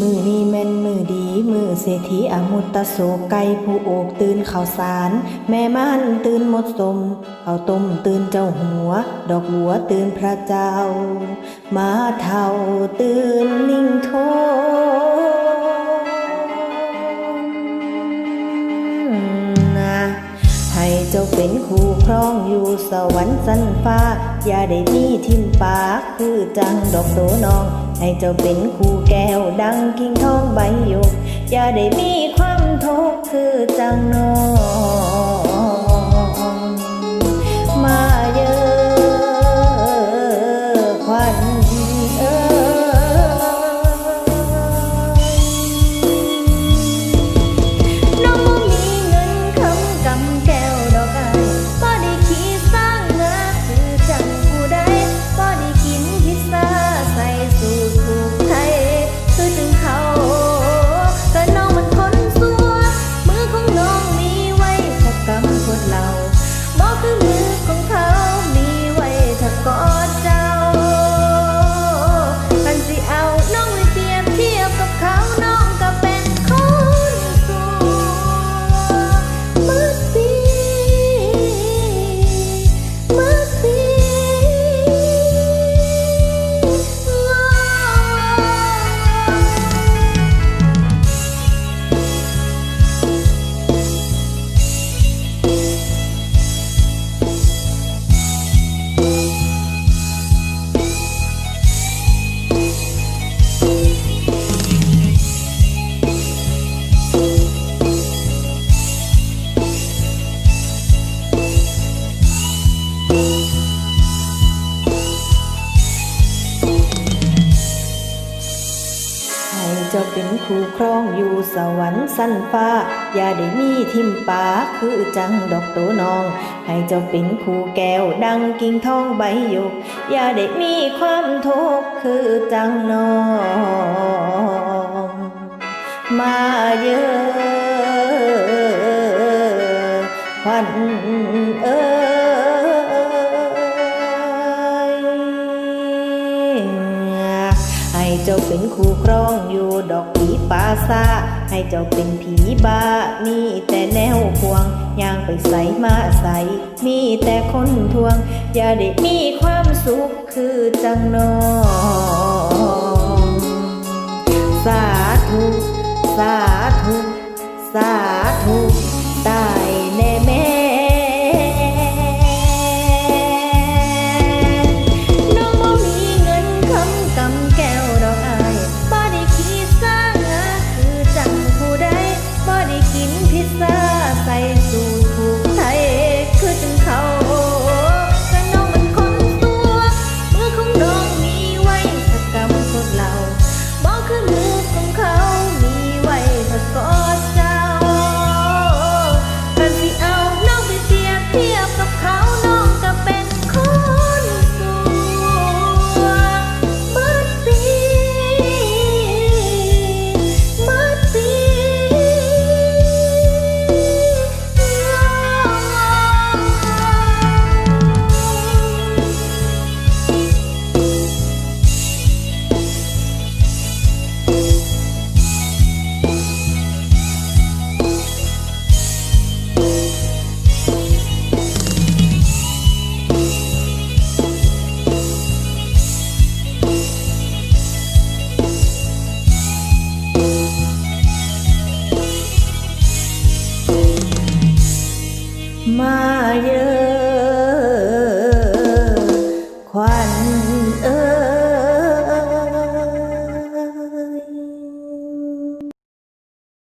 มือนี้แม่นมือดี มือเศรษฐีอมุตตะโสไก่ผู้โอกตื่นข่าวสาร แม่ม่านตื่นหมดสมข้าต้มตื่นเจ้าหัว ดอกบัวตื่นพระเจ้า มาเท่าตื่นลิงโท จ้าเป็นคู่ครองอยู่สวรรค์สันฟ้า อย่าได้มีทิมปากคือจังดอกโตนอง ให้เจ้าเป็นคู่แก้วดังกิ่งทองใบหยก อย่าได้มีความทุกข์คือจังน้อง เจ้าเป็นคู่ครองอยู่สวรรค์สั้นฟ้า อย่าได้มีทิมปาคือจังดอกโตนอง ให้เจ้าเป็นคู่แก้วดังกิ่งทองใบหยก อย่าได้มีความทุกข์คือจังนอง มาเยอะควันเอ้ เจ้าเป็นคู่ครองอยู่ดอกผีปาซาให้เจ้าเป็นผีบ้า มีแต่แนวควงย่างไปใส่มาใส่มีแต่คนทวง อย่าได้มีความสุขคือจังนองสาธุ สาธุ สาธุ มาเยอ